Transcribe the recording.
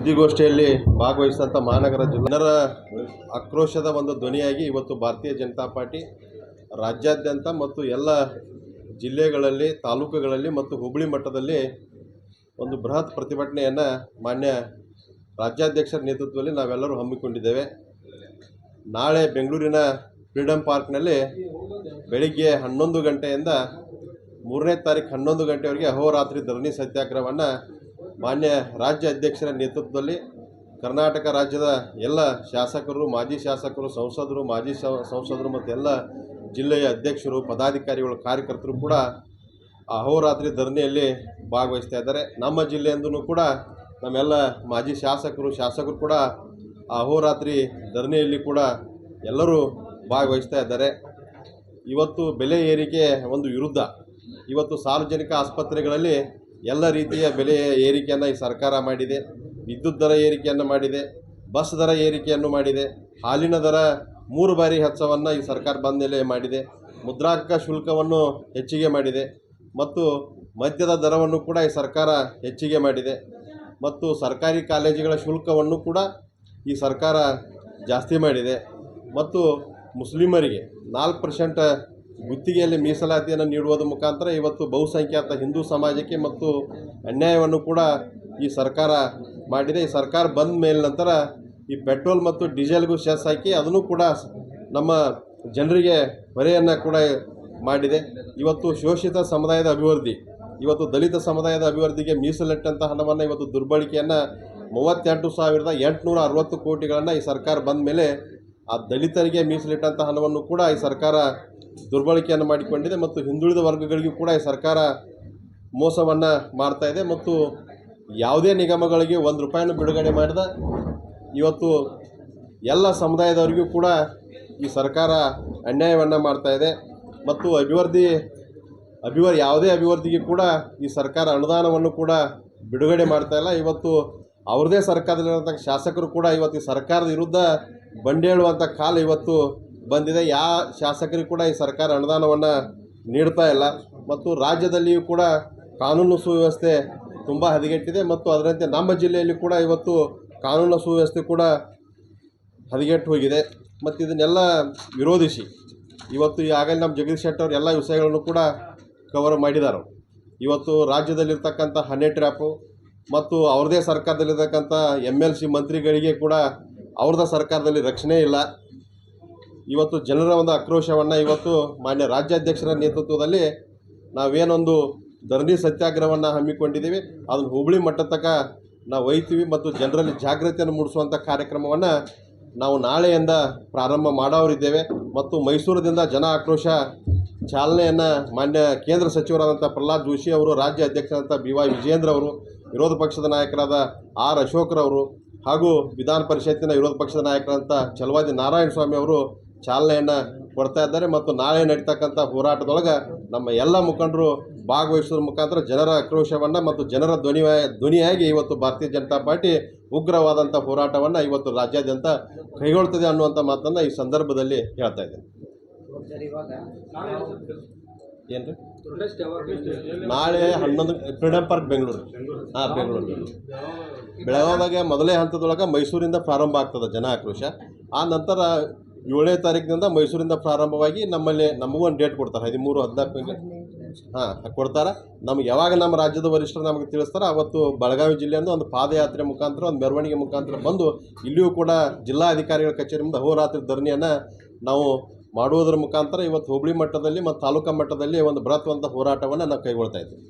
ಸುದ್ದಿಗೋಷ್ಠಿಯಲ್ಲಿ ಭಾಗವಹಿಸಿದಂಥ ಮಹಾನಗರ ಜನರ ಆಕ್ರೋಶದ ಒಂದು ಧ್ವನಿಯಾಗಿ ಇವತ್ತು ಭಾರತೀಯ ಜನತಾ ಪಾರ್ಟಿ ರಾಜ್ಯಾದ್ಯಂತ ಮತ್ತು ಎಲ್ಲ ಜಿಲ್ಲೆಗಳಲ್ಲಿ, ತಾಲೂಕುಗಳಲ್ಲಿ ಮತ್ತು ಹುಬ್ಬಳ್ಳಿ ಮಟ್ಟದಲ್ಲಿ ಒಂದು ಬೃಹತ್ ಪ್ರತಿಭಟನೆಯನ್ನು ಮಾನ್ಯ ರಾಜ್ಯಾಧ್ಯಕ್ಷರ ನೇತೃತ್ವದಲ್ಲಿ ನಾವೆಲ್ಲರೂ ಹಮ್ಮಿಕೊಂಡಿದ್ದೇವೆ. ನಾಳೆ ಬೆಂಗಳೂರಿನ ಫ್ರೀಡಮ್ ಪಾರ್ಕ್ನಲ್ಲಿ ಬೆಳಿಗ್ಗೆ ಹನ್ನೊಂದು ಗಂಟೆಯಿಂದ ಮೂರನೇ ತಾರೀಕು ಹನ್ನೊಂದು ಗಂಟೆವರೆಗೆ ಅಹೋರಾತ್ರಿ ಧರಣಿ ಸತ್ಯಾಗ್ರಹವನ್ನು ಮಾನ್ಯ ರಾಜ್ಯ ಅಧ್ಯಕ್ಷರ ನೇತೃತ್ವದಲ್ಲಿ ಕರ್ನಾಟಕ ರಾಜ್ಯದ ಎಲ್ಲ ಶಾಸಕರು, ಮಾಜಿ ಶಾಸಕರು, ಸಂಸದರು, ಮಾಜಿ ಸಂಸದರು ಮತ್ತು ಎಲ್ಲ ಜಿಲ್ಲೆಯ ಅಧ್ಯಕ್ಷರು, ಪದಾಧಿಕಾರಿಗಳು, ಕಾರ್ಯಕರ್ತರು ಕೂಡ ಅಹೋರಾತ್ರಿ ಧರಣಿಯಲ್ಲಿ ಭಾಗವಹಿಸ್ತಾ ಇದ್ದಾರೆ. ನಮ್ಮ ಜಿಲ್ಲೆಯಿಂದಲೂ ಕೂಡ ನಮ್ಮೆಲ್ಲ ಮಾಜಿ ಶಾಸಕರು ಶಾಸಕರು ಕೂಡ ಅಹೋರಾತ್ರಿ ಧರಣಿಯಲ್ಲಿ ಕೂಡ ಎಲ್ಲರೂ ಭಾಗವಹಿಸ್ತಾ ಇದ್ದಾರೆ. ಇವತ್ತು ಬೆಲೆ ಏರಿಕೆ ಒಂದು ವಿರುದ್ಧ. ಇವತ್ತು ಸಾರ್ವಜನಿಕ ಆಸ್ಪತ್ರೆಗಳಲ್ಲಿ ಎಲ್ಲ ರೀತಿಯ ಬೆಲೆ ಏರಿಕೆಯನ್ನು ಈ ಸರ್ಕಾರ ಮಾಡಿದೆ, ವಿದ್ಯುತ್ ದರ ಏರಿಕೆಯನ್ನು ಮಾಡಿದೆ, ಬಸ್ ದರ ಏರಿಕೆಯನ್ನು ಮಾಡಿದೆ, ಹಾಲಿನ ದರ ಮೂರು ಬಾರಿ ಹೆಚ್ಚವನ್ನು ಈ ಸರ್ಕಾರ ಬಂದ ಮಾಡಿದೆ, ಮುದ್ರಾಂಕ ಶುಲ್ಕವನ್ನು ಹೆಚ್ಚಿಗೆ ಮಾಡಿದೆ ಮತ್ತು ಮದ್ಯದ ದರವನ್ನು ಕೂಡ ಈ ಸರ್ಕಾರ ಹೆಚ್ಚಿಗೆ ಮಾಡಿದೆ ಮತ್ತು ಸರ್ಕಾರಿ ಕಾಲೇಜುಗಳ ಶುಲ್ಕವನ್ನು ಕೂಡ ಈ ಸರ್ಕಾರ ಜಾಸ್ತಿ ಮಾಡಿದೆ ಮತ್ತು ಮುಸ್ಲಿಮರಿಗೆ ನಾಲ್ಕು ಪರ್ಸೆಂಟ್ ಗುತ್ತಿಗೆಯಲ್ಲಿ ಮೀಸಲಾತಿಯನ್ನು ನೀಡುವುದರ ಮುಖಾಂತರ ಇವತ್ತು ಬಹುಸಂಖ್ಯಾತ ಹಿಂದೂ ಸಮಾಜಕ್ಕೆ ಮತ್ತು ಅನ್ಯಾಯವನ್ನು ಕೂಡ ಈ ಸರ್ಕಾರ ಮಾಡಿದೆ. ಈ ಸರ್ಕಾರ ಬಂದ ಮೇಲೆ ನಂತರ ಈ ಪೆಟ್ರೋಲ್ ಮತ್ತು ಡೀಸೆಲ್ಗೂ ಸೆಸ್ ಹಾಕಿ ಅದನ್ನು ಕೂಡ ನಮ್ಮ ಜನರಿಗೆ ಹೊರೆಯನ್ನು ಕೂಡ ಮಾಡಿದೆ. ಇವತ್ತು ಶೋಷಿತ ಸಮುದಾಯದ ಅಭಿವೃದ್ಧಿ, ಇವತ್ತು ದಲಿತ ಸಮುದಾಯದ ಅಭಿವೃದ್ಧಿಗೆ ಮೀಸಲಿಟ್ಟಂಥ ಹಣವನ್ನು ಇವತ್ತು ದುರ್ಬಳಕೆಯನ್ನು ಮೂವತ್ತೆಂಟು ಸಾವಿರದ ಎಂಟುನೂರ ಅರವತ್ತು ಕೋಟಿಗಳನ್ನು ಈ ಸರ್ಕಾರ ಬಂದ ಮೇಲೆ ಆ ದಲಿತರಿಗೆ ಮೀಸಲಿಟ್ಟಂಥ ಹಣವನ್ನು ಕೂಡ ಈ ಸರ್ಕಾರ ದುರ್ಬಳಕೆಯನ್ನು ಮಾಡಿಕೊಂಡಿದೆ ಮತ್ತು ಹಿಂದುಳಿದ ವರ್ಗಗಳಿಗೂ ಕೂಡ ಈ ಸರ್ಕಾರ ಮೋಸವನ್ನು ಮಾಡ್ತಾ ಇದೆ ಮತ್ತು ಯಾವುದೇ ನಿಗಮಗಳಿಗೆ ಒಂದು ರೂಪಾಯಿಯನ್ನು ಬಿಡುಗಡೆ ಮಾಡಿದ ಇವತ್ತು ಎಲ್ಲ ಸಮುದಾಯದವರಿಗೂ ಕೂಡ ಈ ಸರ್ಕಾರ ಅನ್ಯಾಯವನ್ನು ಮಾಡ್ತಾ ಇದೆ ಮತ್ತು ಅಭಿವೃದ್ಧಿ ಅಭಿವೃದ್ಧಿ ಯಾವುದೇ ಅಭಿವೃದ್ಧಿಗೆ ಕೂಡ ಈ ಸರ್ಕಾರ ಅನುದಾನವನ್ನು ಕೂಡ ಬಿಡುಗಡೆ ಮಾಡ್ತಾ ಇಲ್ಲ. ಇವತ್ತು ಅವ್ರದ್ದೇ ಸರ್ಕಾರದಲ್ಲಿರುವಂಥ ಶಾಸಕರು ಕೂಡ ಇವತ್ತು ಈ ಸರ್ಕಾರದ ವಿರುದ್ಧ ಬಂಡೇಳುವಂಥ ಕಾಲ ಇವತ್ತು ಬಂದಿದೆ. ಯಾವ ಶಾಸಕರಿಗೂ ಕೂಡ ಈ ಸರ್ಕಾರ ಅನುದಾನವನ್ನು ನೀಡ್ತಾ ಇಲ್ಲ. ಮತ್ತು ರಾಜ್ಯದಲ್ಲಿಯೂ ಕೂಡ ಕಾನೂನು ಸುವ್ಯವಸ್ಥೆ ತುಂಬ ಹದಗೆಟ್ಟಿದೆ. ಮತ್ತು ಅದರಂತೆ ನಮ್ಮ ಜಿಲ್ಲೆಯಲ್ಲಿ ಕೂಡ ಇವತ್ತು ಕಾನೂನು ಸುವ್ಯವಸ್ಥೆ ಕೂಡ ಹದಗೆಟ್ಟು ಹೋಗಿದೆ. ಮತ್ತು ಇದನ್ನೆಲ್ಲ ವಿರೋಧಿಸಿ ಇವತ್ತು ಈಗಾಗಲೇ ನಮ್ಮ ಜಗದೀಶ್ ಶೆಟ್ಟರ್ ಎಲ್ಲ ವಿಷಯಗಳನ್ನು ಕೂಡ ಕವರ್ ಮಾಡಿದ್ದಾರೆ. ಇವತ್ತು ರಾಜ್ಯದಲ್ಲಿರ್ತಕ್ಕಂಥ ಹನಿ ಟ್ರ್ಯಾಪು ಮತ್ತು ಅವ್ರದೇ ಸರ್ಕಾರದಲ್ಲಿರ್ತಕ್ಕಂಥ ಎಂ ಎಲ್ ಸಿ ಮಂತ್ರಿಗಳಿಗೆ ಕೂಡ ಅವ್ರದ್ದ ಸರ್ಕಾರದಲ್ಲಿ ರಕ್ಷಣೆ ಇಲ್ಲ. ಇವತ್ತು ಜನರ ಒಂದು ಆಕ್ರೋಶವನ್ನು ಇವತ್ತು ಮಾನ್ಯ ರಾಜ್ಯಾಧ್ಯಕ್ಷರ ನೇತೃತ್ವದಲ್ಲಿ ನಾವೇನೊಂದು ಧರಣಿ ಸತ್ಯಾಗ್ರಹವನ್ನು ಹಮ್ಮಿಕೊಂಡಿದ್ದೀವಿ. ಅದನ್ನು ಹುಬ್ಬಳ್ಳಿ ಮಟ್ಟ ತನಕ ನಾವು ಒಯ್ತೀವಿ ಮತ್ತು ಜನರಲ್ಲಿ ಜಾಗೃತಿಯನ್ನು ಮೂಡಿಸುವಂಥ ಕಾರ್ಯಕ್ರಮವನ್ನು ನಾವು ನಾಳೆಯಿಂದ ಪ್ರಾರಂಭ ಮಾಡೋರಿದ್ದೇವೆ ಮತ್ತು ಮೈಸೂರದಿಂದ ಜನ ಆಕ್ರೋಶ ಚಾಲನೆಯನ್ನು ಮಾನ್ಯ ಕೇಂದ್ರ ಸಚಿವರಾದಂಥ ಪ್ರಹ್ಲಾದ್ ಜೋಶಿ ಅವರು ರಾಜ್ಯ ಅಧ್ಯಕ್ಷರಾದಂಥ ಬಿ ವೈ ವಿಜೇಂದ್ರ ಅವರು ವಿರೋಧ ಪಕ್ಷದ ನಾಯಕರಾದ ಆರ್ ಅಶೋಕ್ರವರು ಹಾಗೂ ವಿಧಾನ ಪರಿಷತ್ತಿನ ವಿರೋಧ ಪಕ್ಷದ ನಾಯಕರಾದಂಥ ಚಲವಾದಿ ನಾರಾಯಣ ಸ್ವಾಮಿ ಅವರು ಚಾಲನೆಯನ್ನು ಕೊಡ್ತಾ ಇದ್ದಾರೆ ಮತ್ತು ನಾಳೆ ನಡೀತಕ್ಕಂಥ ಹೋರಾಟದೊಳಗೆ ನಮ್ಮ ಎಲ್ಲ ಮುಖಂಡರು ಭಾಗವಹಿಸೋದ್ರ ಮುಖಾಂತರ ಜನರ ಆಕ್ರೋಶವನ್ನು ಮತ್ತು ಜನರ ಧ್ವನಿ ಧ್ವನಿಯಾಗಿ ಇವತ್ತು ಭಾರತೀಯ ಜನತಾ ಪಾರ್ಟಿ ಉಗ್ರವಾದಂಥ ಹೋರಾಟವನ್ನು ಇವತ್ತು ರಾಜ್ಯಾದ್ಯಂತ ಕೈಗೊಳ್ತದೆ ಅನ್ನುವಂಥ ಮಾತನ್ನು ಈ ಸಂದರ್ಭದಲ್ಲಿ ಹೇಳ್ತಾ ಇದ್ದೇನೆ. ಏನು ರೀ ನಾಳೆ ಹನ್ನೊಂದು ಫ್ರೀಡಮ್ ಪಾರ್ಕ್ ಬೆಂಗಳೂರು ಹಾಂ ಬೆಂಗಳೂರು ಬೆಳಗಾವಿದಾಗ ಮೊದಲೇ ಹಂತದೊಳಗೆ ಮೈಸೂರಿಂದ ಪ್ರಾರಂಭ ಆಗ್ತದೆ ಜನ ಆಕ್ರೋಶ ಆ ನಂತರ ಏಳನೇ ತಾರೀಕಿನಿಂದ ಮೈಸೂರಿಂದ ಪ್ರಾರಂಭವಾಗಿ ನಮ್ಮಲ್ಲಿ ನಮಗೂ ಒಂದು ಡೇಟ್ ಕೊಡ್ತಾರೆ ಹದಿಮೂರು ಹದಿನಾಲ್ಕು ಹಾಂ ಕೊಡ್ತಾರೆ. ನಮ್ಗೆ ಯಾವಾಗ ನಮ್ಮ ರಾಜ್ಯದ ವರಿಷ್ಠರು ನಮಗೆ ತಿಳಿಸ್ತಾರೆ ಅವತ್ತು ಬೆಳಗಾವಿ ಜಿಲ್ಲೆಯಿಂದ ಒಂದು ಪಾದಯಾತ್ರೆ ಮುಖಾಂತರ ಒಂದು ಮೆರವಣಿಗೆ ಮುಖಾಂತರ ಬಂದು ಇಲ್ಲಿಯೂ ಕೂಡ ಜಿಲ್ಲಾಧಿಕಾರಿಗಳ ಕಚೇರಿ ಮುಂದೆ ಹೋರಾತ್ರಿ ಧರಣಿಯನ್ನು ನಾವು ಮಾಡುವುದರ ಮುಖಾಂತರ ಇವತ್ತು ಹೋಬಳಿ ಮಟ್ಟದಲ್ಲಿ ಮತ್ತು ತಾಲೂಕಾ ಮಟ್ಟದಲ್ಲಿ ಒಂದು ಬೃಹತ್ವಂತ ಹೋರಾಟವನ್ನು ನಾವು ಕೈಗೊಳ್ತಾ ಇದ್ದೀವಿ.